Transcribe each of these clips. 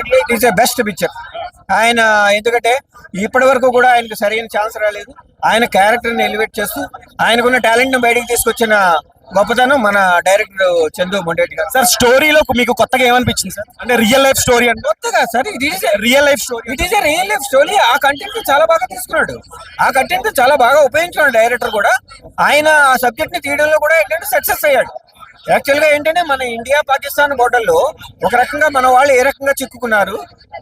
It is a best picture ఆయన ఎందుకంటే ఇప్పటి వరకు కూడా ఆయనకు సరైన ఛాన్స్ రాలేదు. ఆయన క్యారెక్టర్ని ఎలివేట్ చేస్తూ ఆయనకున్న టాలెంట్ని బయటికి తీసుకొచ్చిన గొప్పతనం మన డైరెక్టర్ చందు మొండేటి గారు. సార్ స్టోరీలో మీకు కొత్తగా ఏమనిపించింది సార్? అంటే రియల్ లైఫ్ స్టోరీ అంటే? కొత్తగా సార్ ఇది real life story it is a real life story ఆ కంటెంట్ చాలా బాగా తీసుకున్నాడు. ఆ కంటెంట్ చాలా బాగా ఉపయోగించుకున్నాడు డైరెక్టర్ కూడా. ఆయన ఆ సబ్జెక్ట్ని తీయడంలో కూడా ఏంటంటే సక్సెస్ అయ్యాడు. యాక్చువల్గా ఏంటంటే మన ఇండియా పాకిస్తాన్ బోర్డర్లో ఒక రకంగా మన వాళ్ళు ఏ రకంగా చిక్కుకున్నారు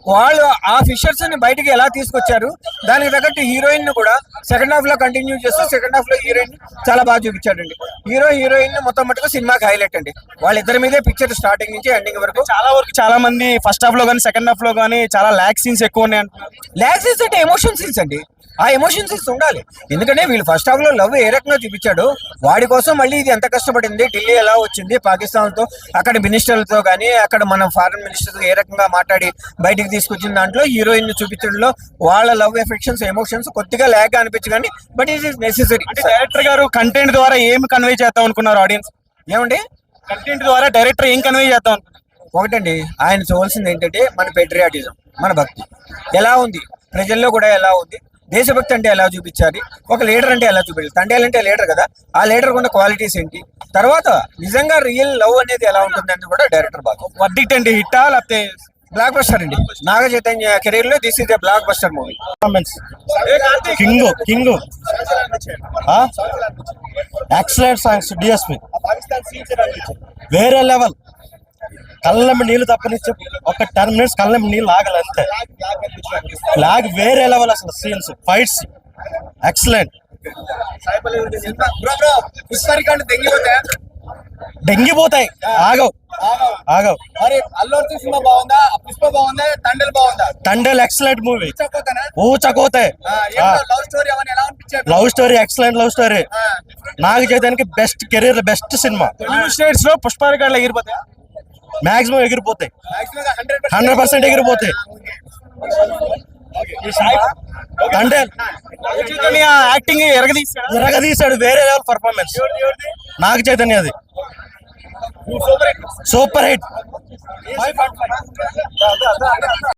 వాళ్ళు ఆ ఫిషర్స్ని బయటికి ఎలా తీసుకొచ్చారు దానికి తగ్గట్టు హీరోయిన్ని కూడా సెకండ్ హాఫ్లో కంటిన్యూ చేస్తూ సెకండ్ హాఫ్లో హీరోయిన్ చాలా బాగా చూపించాడండి. హీరో హీరోయిన్ మొత్తం మటుకు సినిమాకి హైలైట్ అండి. వాళ్ళిద్దరి మీదే పిక్చర్ స్టార్టింగ్ నుంచి ఎండింగ్ వరకు చాలా వరకు చాలా మంది ఫస్ట్ హాఫ్లో కానీ సెకండ్ హాఫ్లో కానీ చాలా ల్యాక్ సీన్స్ ఎక్కువ ఉన్నాయి అంటున్నారు ల్యాక్ సీన్స్ అంటే ఎమోషన్ సీన్స్ అండి. ఆ ఎమోషన్ సీన్స్ ఉండాలి. ఎందుకంటే వీళ్ళు ఫస్ట్ హాఫ్లో లవ్ ఏ రకంగా చూపించాడు. వాడి కోసం మళ్ళీ ఇది ఎంత కష్టపడింది ఢిల్లీ ఎలా వచ్చింది పాకిస్తాన్తో అక్కడ మినిస్టర్లతో కానీ అక్కడ మన ఫారెన్ మినిస్టర్ ఏ రకంగా మాట్లాడి బయటికి తీసుకొచ్చిన దాంట్లో హీరోయిన్ చూపించడంలో వాళ్ళ లవ్ ఎఫెక్షన్స్ ఎమోషన్స్ కొద్దిగా ల్యాక్ అనిపించు కానీ బట్ ఇట్ ఈస్ నెసెసరీ అంటే డైరెక్టర్ గారు కంటెంట్ ద్వారా ఏం కన్వే చేద్దాం అనుకున్నారు ఆడియన్స్ ఏమండి? కంటెంట్ ద్వారా డైరెక్టర్ ఏం కన్వే చేద్దాం? ఒకటండి ఆయన చూడాల్సింది ఏంటంటే మన పెట్రియాటిజం మన భక్తి. ఎలా ఉంది? ప్రజల్లో కూడా ఎలా ఉంది? దేశభక్తి అంటే ఎలా చూపించాలి? ఒక లీడర్ అంటే ఎలా చూపించాలి? తండ్రి అంటే లీడర్ కదా? ఆ లీడర్ ఉన్న క్వాలిటీస్ ఏంటి? తర్వాత నిజంగా రియల్ లవ్ అనేది ఎలా ఉంటుంది అని కూడా డైరెక్టర్ బాగా వర్డిక్ట్ అండి హిట్టా? లేకపోతే బ్లాక్ బస్టర్ అండి నాగ చైతన్య కెరీర్లో this is a blockbuster movie king king excellent songs DSP వేరే లెవెల్. కళ్ళెమ్మ నీళ్ళు తప్పనిచ్చి ఒక టెన్ మినిట్స్ కళ్ళెమ్మ నీళ్ళు ఆగలి అంతే. లాగ్ వేరే లెవెల్ అసలు సీన్స్ ఫైట్స్. ఎక్సలెంట్. డెంగిపోతాయి. ఆగవు. ఆగవు. మరి అల్లు అర్జున్ సినిమా బాగుందా? పుష్ప బాగుందా? తండ్రి బాగుందా? Thandel excellent movie. ఊచకోతే love story అవన్నీ ఎలా అనిపించాడు love story excellent love story. Naga చైతన్యకి best career best సినిమా. స్టేట్స్లో పుష్పరికాళ్ళు ఎగిరిపోతాయి? మాక్సిమం ఎగిరిపోతాయి. హండ్రెడ్ పర్సెంట్ ఎగిరిపోతాయి. చైతన్య యాక్టింగ్ ఎరగదీశాడు? ఎరగదీశాడు. వేరే లెవెల్ పర్ఫార్మెన్స్ నాగ చైతన్య అది. Super hit